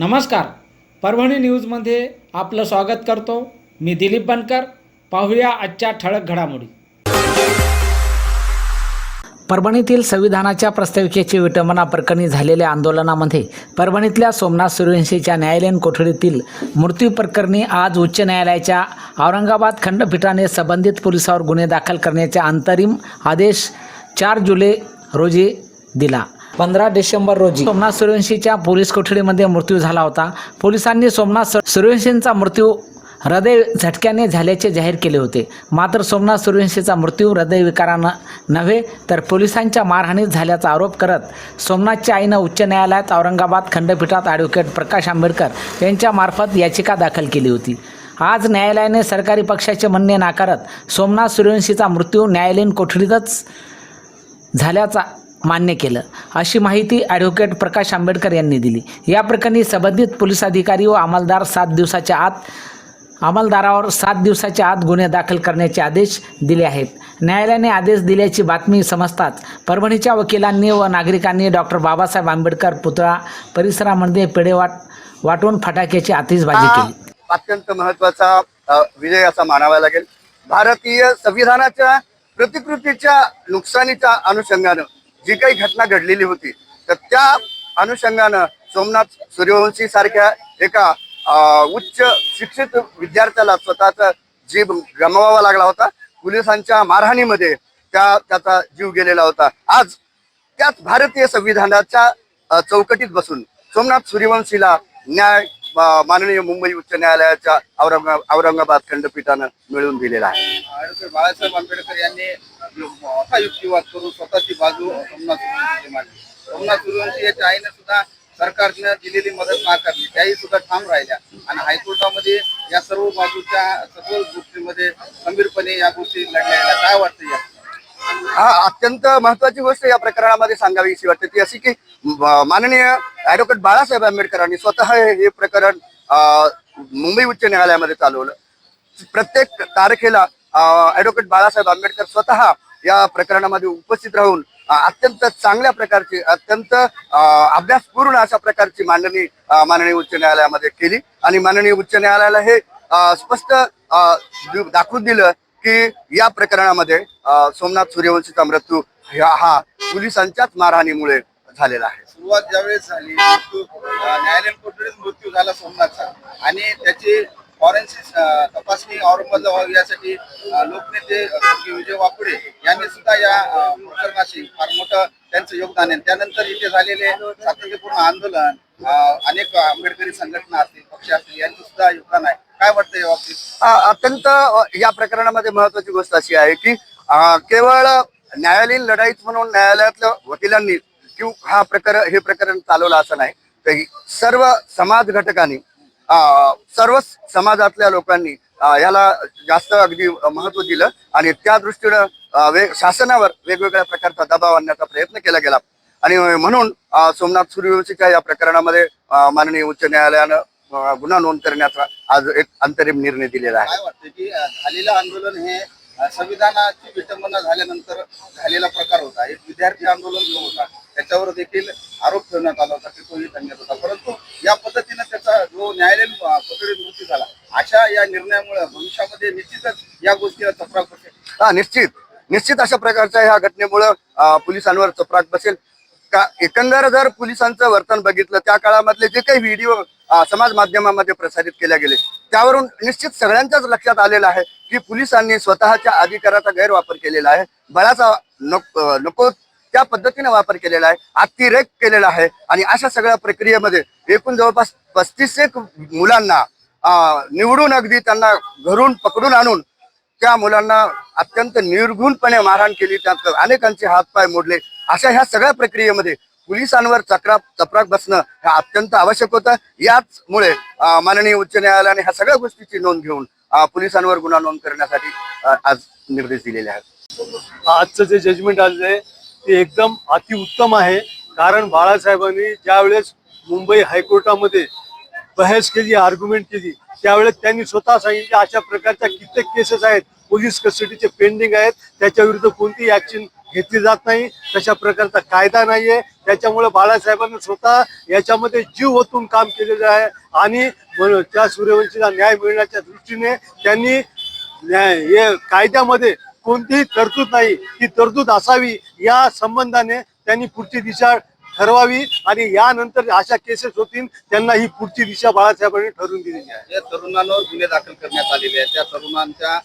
नमस्कार. परभणी न्यूजमध्ये आपलं स्वागत करतो. मी दिलीप बनकर. पाहूया आजच्या ठळक घडामोडी. परभणीतील संविधानाच्या प्रस्ताविकेची विटंबना प्रकरणी झालेल्या आंदोलनामध्ये परभणीतल्या सोमनाथ सूर्यवंशीच्या न्यायालयीन कोठडीतील मृत्यू प्रकरणी आज उच्च न्यायालयाच्या औरंगाबाद खंडपीठाने संबंधित पोलिसावर गुन्हे दाखल करण्याचा अंतरिम आदेश चार जुलै रोजी दिला. पंधरा डिसेंबर रोजी सोमनाथ सूर्यवंशीच्या पोलीस कोठडीमध्ये मृत्यू झाला होता. पोलिसांनी सोमनाथ सूर्यवंशींचा मृत्यू हृदय झटक्याने झाल्याचे जाहीर केले होते. मात्र सोमनाथ सूर्यवंशीचा मृत्यू हृदयविकारानं नव्हे तर पोलिसांच्या मारहाणीत झाल्याचा आरोप करत सोमनाथच्या आईनं उच्च न्यायालयात औरंगाबाद खंडपीठात ॲडव्होकेट प्रकाश आंबेडकर यांच्यामार्फत याचिका दाखल केली होती. आज न्यायालयाने सरकारी पक्षाचे म्हणणे नाकारत सोमनाथ सूर्यवंशीचा मृत्यू न्यायालयीन कोठडीतच झाल्याचा मान्य केलं. अशी माहिती ॲडव्होकेट प्रकाश आंबेडकर यांनी दिली. या प्रकरणी संबंधित पोलीस अधिकारी व अंमलदार सात दिवसाच्या आत अंमलदारावर सात दिवसाच्या आत गुन्हे दाखल करण्याचे आदेश दिले आहेत. न्यायालयाने आदेश दिल्याची बातमी समजताच परभणीच्या वकिलांनी व नागरिकांनी डॉक्टर बाबासाहेब आंबेडकर पुतळा परिसरामध्ये पेढे वाट वाटून फटाक्याची आतिषबाजी केली. अत्यंत महत्त्वाचा विजय असा मानावा लागेल. भारतीय संविधानाच्या प्रतिकृतीच्या नुकसानीच्या अनुषंगानं जी काही घटना घडलेली होती तर त्या अनुषंगानं सोमनाथ सूर्यवंशी सारख्या एका उच्च शिक्षित विद्यार्थ्याला स्वतःचा जीव गमवावा लागला होता. पोलिसांच्या मारहाणीमध्ये त्या त्याचा जीव गेलेला होता. आज त्याच भारतीय संविधानाच्या चौकटीत बसून सोमनाथ सूर्यवंशीला न्याय माननीय मुंबई उच्च न्यायालयाच्या औरंगा औरंगाबाद खंडपीठानं मिळवून दिलेला आहे. बाळासाहेब आंबेडकर यांनी मोठा युक्तिवाद करून स्वतःची बाजू सोमनाथ सूर्यवंशी मांडली. सोमनाथ सूर्यवंशी याच्या आईने सुद्धा सरकारनं दिलेली मदत नाकारली. त्याही सुद्धा ठाम राहिल्या. आणि हायकोर्टामध्ये या सर्व बाजूच्या सर्व गोष्टींमध्ये खंबीरपणे या गोष्टी लढल्या. काय वाटतं या? हा अत्यंत महत्वाची गोष्ट या प्रकरणामध्ये सांगावीशी वाटते ती अशी की माननीय ऍडव्होकेट बाळासाहेब आंबेडकरांनी स्वतः हे हे प्रकरण मुंबई उच्च न्यायालयामध्ये चालवलं. प्रत्येक तारखेला ऍडव्होकेट बाळासाहेब आंबेडकर स्वतः या प्रकरणामध्ये उपस्थित राहून अत्यंत चांगल्या प्रकारची अत्यंत अभ्यासपूर्ण अशा प्रकारची मांडणी माननीय उच्च न्यायालयामध्ये केली. आणि माननीय उच्च न्यायालयाला हे स्पष्ट दाखवून दिलं की या प्रकरणामध्ये सोमनाथ सूर्यवंशीचा मृत्यू हा पोलिसांच्याच मारहाणीमुळे झालेला आहे. सुरुवात ज्यावेळेस झाली न्यायालयीन कोठडीत मृत्यू झाला सोमनाथचा. आणि त्याची फॉरेन्सिक तपासणी औरंगाबादला व्हावी यासाठी लोकनेते विजय वाकुडे यांनी सुद्धा या प्रकरणाशी फार मोठं त्यांचं योगदान आहे. त्यानंतर इथे झालेले सातत्यपूर्ण आंदोलन अनेक आंबेडकरी संघटना असतील पक्ष असतील यांचं सुद्धा योगदान आहे. काय वाटतं या बाबतीत? अत्यंत या प्रकरणामध्ये महत्वाची गोष्ट अशी आहे की केवळ न्यायालयीन लढाईत म्हणून न्यायालयातल्या वकिलांनी क्यू हा प्रकरण हे प्रकरण चालवलं असं नाही. तर सर्व समाज घटकांनी सर्व समाजातल्या लोकांनी याला जास्त अगदी महत्त्व दिलं आणि त्या दृष्टीनं वे शासनावर वेगवेगळ्या प्रकारचा दबाव आणण्याचा प्रयत्न केला गेला. आणि म्हणून सोमनाथ सूर्यवंशीच्या या प्रकरणामध्ये माननीय उच्च न्यायालयानं गुन्हा नोंद करण्याचा आज एक अंतरिम निर्णय दिलेला आहे. की झालेलं आंदोलन हे संविधानाची विटंबना झाल्यानंतर झालेला प्रकार होता. एक विद्यार्थी आंदोलन जो होता त्याच्यावर देखील आरोप ठेवण्यात आला होता की तोही होता परंतु या पद्धतीने त्याचा जो न्यायालयीन अं, मृत्यू झाला अशा या निर्णयामुळे भविष्यामध्ये निश्चितच या गोष्टीला चपराक बसेल. हा निश्चित. निश्चित अशा प्रकारच्या ह्या घटनेमुळं पोलिसांवर चपराक बसेल. का एकंदर जर पोलिसांचं वर्तन बघितलं त्या काळामधले जे काही व्हिडिओ समाज माध्यमामध्ये प्रसारित केले गेले त्यावरून निश्चित सगळ्यांच्याच लक्षात आलेलं आहे की पोलिसांनी स्वतःच्या अधिकाराचा गैरवापर केलेला आहे. बळाचा नको नको त्या पद्धतीने वापर केलेला आहे अतिरेक केलेला आहे. आणि अशा सगळ्या प्रक्रियेमध्ये एकूण जवळपास पस्तीस एक मुलांना निवडून अगदी त्यांना घरून पकडून आणून त्या मुलांना अत्यंत निर्घुणपणे मारहाण केली त्यात अनेकांचे हातपाय मोडले. अशा ह्या सगळ्या प्रक्रियेमध्ये पोलिसांवर चक्रा चपराक बसणं हे अत्यंत आवश्यक होतं. याचमुळे माननीय उच्च न्यायालयाने ह्या सगळ्या गोष्टीची नोंद घेऊन पोलिसांवर गुन्हा नोंद करण्यासाठी आज निर्देश दिलेले आहेत. आजचं जे जजमेंट आलेलं आहे ते एकदम अतिउत्तम आहे. कारण बाळासाहेबांनी ज्यावेळेस मुंबई हायकोर्टामध्ये बहस केली आर्ग्युमेंट केली त्यावेळेस त्यांनी स्वतः सांगितले अशा प्रकारच्या कित्येक केसेस आहेत. पोलीस कस्टडीचे पेंडिंग आहेत. त्याच्या विरुद्ध कोणतीही ऍक्शन घेतली जात नाही. तशा प्रकारचा कायदा नाहीये. त्याच्यामुळे बाळासाहेबांनी स्वतः याच्यामध्ये जीव ओतून काम केलेलं आहे. आणि त्या सूर्यवंशीला न्याय मिळण्याच्या दृष्टीने त्यांनी न्याय हे कायद्यामध्ये कोणतीही तरतूद नाही. ती तरतूद असावी या संबंधाने त्यांनी पुढची दिशा ठरवावी आणि यानंतर अशा केसेस होतील त्यांना ही पुढची दिशा बाळासाहेबांनी ठरवून दिलेली आहे. या तरुणांवर गुन्हे दाखल करण्यात आलेले आहेत. त्या तरुणांच्या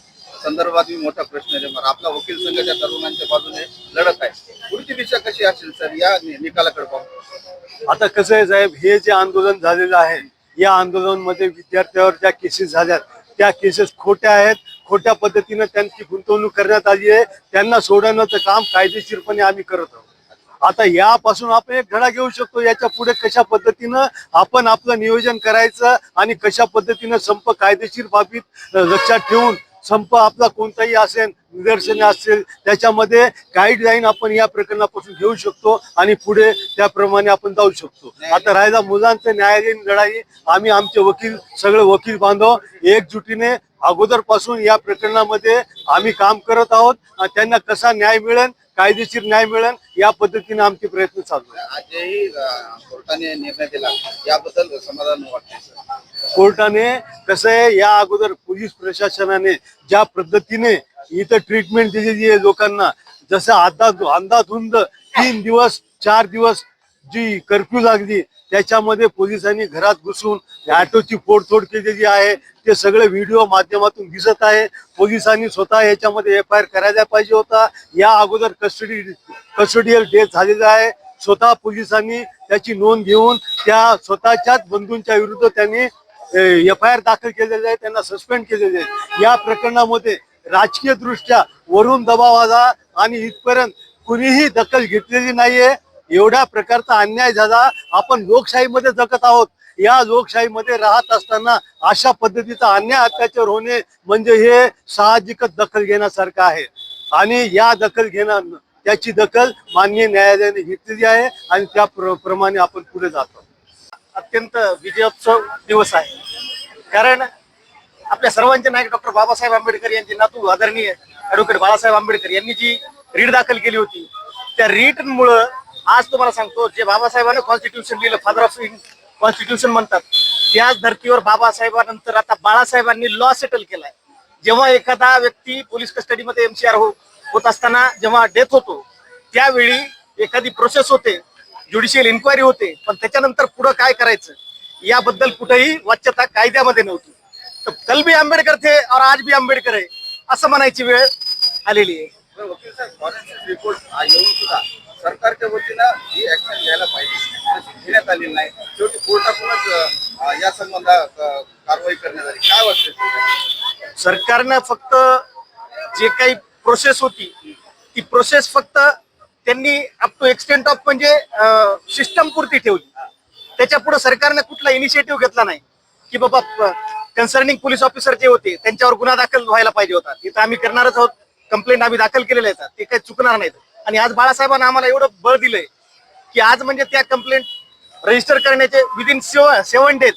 संदर्भात मी मोठा प्रश्न निर्माण आपला वकील संघ त्या तरुणांच्या बाजूने लढत आहे. पुढची दिशा कशी असेल सर? या निकालाकडे पाहून आता कसं आहे साहेब हे जे आंदोलन झालेलं आहे या आंदोलनामध्ये विद्यार्थ्यावर ज्या केसेस झाल्या त्या केसेस खोट्या आहेत. खोट्या पद्धतीनं त्यांची गुंतवणूक करण्यात आली आहे. त्यांना सोडवण्याचं काम कायदेशीरपणे आम्ही करत आहोत. आता यापासून आपण एक धडा घेऊ शकतो. याच्यापुढे कशा पद्धतीनं आपण आपलं नियोजन करायचं आणि कशा पद्धतीनं संप कायदेशीर बाबीत लक्षात ठेवून संप आपला कोणताही असेल निदर्शने असेल त्याच्यामध्ये गाईडलाईन आपण या प्रकरणापासून घेऊ शकतो आणि पुढे त्याप्रमाणे आपण जाऊ शकतो. आता राहिला मुलांचं न्यायालयीन लढाई. आम्ही आमचे वकील सगळे वकील बांधव एकजुटीने अगोदरपासून या प्रकरणामध्ये आम्ही काम करत आहोत. त्यांना कसा न्याय मिळेल कायदेशीर न्याय मिळेल या पद्धतीने आमचे प्रयत्न चालू आहेत. आजही कोर्टाने निर्णय दिला. याबद्दल समाधान वाटते कोर्टाने कसं आहे या अगोदर पोलीस प्रशासनाने ज्या पद्धतीने इथं ट्रीटमेंट दिलेली आहे लोकांना जसं अंदा अंदाधुंद तीन दिवस चार दिवस जी कर्फ्यू लागली त्याच्यामध्ये पोलिसांनी घरात घुसून ऑटोची फोडतोड केलेली आहे. ते सगळे व्हिडिओ माध्यमातून दिसत आहे. पोलिसांनी स्वतः याच्यामध्ये एफ आय आर करायला पाहिजे होता. या अगोदर कस्टडी कस्टडियल डेथ झालेला आहे. स्वतः पोलिसांनी त्याची नोंद घेऊन त्या स्वतःच्याच बंधूंच्या विरुद्ध त्यांनी एफ आय आर दाखल केलेले आहे. त्यांना सस्पेंड केलेले आहे. या प्रकरणामध्ये राजकीय दृष्ट्या वरून दबाव आला आणि इथपर्यंत कुणीही दखल घेतलेली नाहीये. एवढ्या प्रकारचा अन्याय झाला. आपण लोकशाहीमध्ये जगत आहोत. या लोकशाहीमध्ये राहत असताना अशा पद्धतीचा अन्याय अत्याचार होणे म्हणजे हे साहजिकच दखल घेण्यासारखं आहे. आणि या दखल घेणं त्याची दखल माननीय न्यायालयाने घेतलेली आहे आणि त्या प्र- प्रमाणे आपण पुढे जातो. अत्यंत विजयोत्सव दिवस आहे. कारण आपल्या सर्वांचे नायक डॉक्टर बाबासाहेब आंबेडकर यांचे नातू आदरणीय ऍडव्होकेट बाळासाहेब आंबेडकर यांनी जी रीट दाखल केली होती त्या रीटमुळं आज तुम्हाला सांगतो जे बाबासाहेबांनी कॉन्स्टिट्यूशन लिहिलं फादर ऑफ कॉन्स्टिट्यूशन म्हणतात. त्याच धर्तीवर बाबासाहेबांनंतर आता बाळासाहेबांनी लॉ सेटल केलाय. जेव्हा एखादा व्यक्ती पोलीस कस्टडीमध्ये एमसीआर हो होत असताना जेव्हा डेथ होतो त्यावेळी एखादी प्रोसेस होते ज्युडिशियल इन्क्वायरी होते पण त्याच्यानंतर पुढं काय करायचं? याबद्दल कुठेही वाच्यता कायद्यामध्ये नव्हती. तर कल भी आंबेडकर थे और आज भी आंबेडकर आहे असं म्हणायची वेळ आलेली आहे. सरकारच्या वतीनं ही ऍक्शन घ्यायला पाहिजे. तशी घेण्यात आलेली नाही. शेवटी कोर्टातूनच या संबंधात कारवाई करण्यात आली. काय वाटतं सरकारनं फक्त जे काही प्रोसेस होती ती प्रोसेस फक्त त्यांनी अप टू एक्सटेंट ऑफ म्हणजे सिस्टम पुरती ठेवली. त्याच्या पुढे सरकारने कुठला इनिशिएटिव्ह घेतला नाही. की बाबा कन्सर्निंग पोलीस ऑफिसर जे होते त्यांच्यावर गुन्हा दाखल व्हायला पाहिजे होता. तिथं आम्ही करणारच आहोत. कंप्लेंट आम्ही दाखल केलेल्या आहेत. ते काही चुकणार नाहीत. आणि आज बाळासाहेबांना आम्हाला एवढं बळ दिलंय की आज म्हणजे त्या कंप्लेंट रजिस्टर करण्याचे within seven days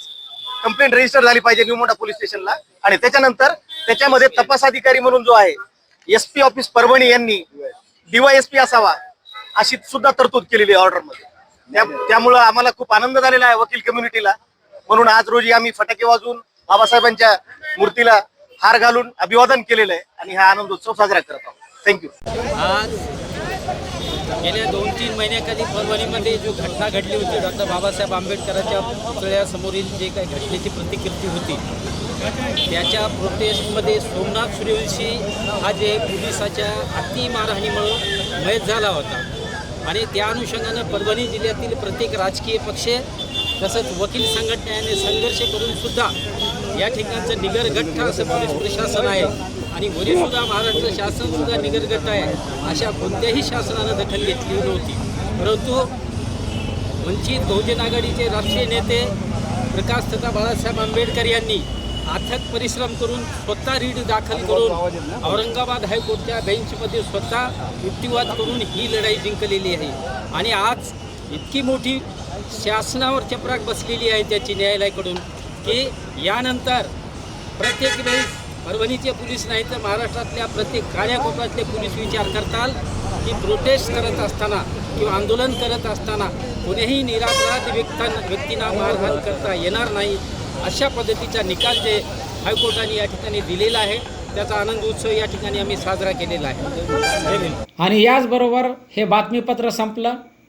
complaint register झाली पाहिजे न्यू मोठा पोलीस स्टेशनला. आणि त्याच्यानंतर त्याच्यामध्ये तपास अधिकारी म्हणून जो आहे एस पी ऑफिस परभणी यांनी डीवायएसपी असावा अशी सुद्धा तरतूद केलेली आहे ऑर्डरमध्ये त्यामुळं आम्हाला खूप आनंद झालेला आहे वकील कम्युनिटीला म्हणून आज रोजी आम्ही फटाके वाजवून बाबासाहेबांच्या मूर्तीला हार घालून अभिवादन केलेलं आहे आणि हा आनंद उत्सव साजरा करत आहोत. थँक्यू गेल्या दोन तीन महिन्याखाली परभणीमध्ये जो घटना घडली होती डॉक्टर बाबासाहेब आंबेडकरांच्या पुतळ्यासमोरील जे काही घटनेची प्रतिकृती होती त्याच्या प्रोटेस्टमध्ये सोमनाथ सूर्यवंशी हा जे पोलिसाच्या अति मारहाणीमुळं मयत झाला होता. आणि त्या अनुषंगानं परभणी जिल्ह्यातील प्रत्येक राजकीय पक्ष तसंच वकील संघटनेने संघर्ष करूनसुद्धा या ठिकाणचं निगरगठ्ठ असं पोलीस प्रशासन आहे. आणि वरीसुद्धा महाराष्ट्र शासन सुद्धा आहे. अशा कोणत्याही शासनानं दखल घेतली नव्हती. परंतु वंचित बहुजन आघाडीचे राष्ट्रीय नेते प्रकाश तथा बाळासाहेब आंबेडकर यांनी अथक परिश्रम करून स्वतः रीड दाखल करून औरंगाबाद हायकोर्टच्या बेंचमध्ये स्वतः युक्तिवाद करून ही लढाई जिंकलेली आहे. आणि आज इतकी मोठी शासनावर चपराक बसलेली आहे त्याची न्यायालयाकडून. की यानंतर प्रत्येक वेळेस परभणीचे पोलीस नाही तर महाराष्ट्रातल्या प्रत्येक काळ्या पोलीस विचार करताल की प्रोटेस्ट करत असताना किंवा आंदोलन करत असताना कोणीही निरापराध व्यक्तां व्यक्तींना मारहाण करता येणार नाही अशा पद्धतीचा निकाल जे हायकोर्टाने या ठिकाणी दिलेला आहे त्याचा आनंद उत्सव या ठिकाणी आम्ही साजरा केलेला आहे. आणि याचबरोबर हे बातमीपत्र संपलं.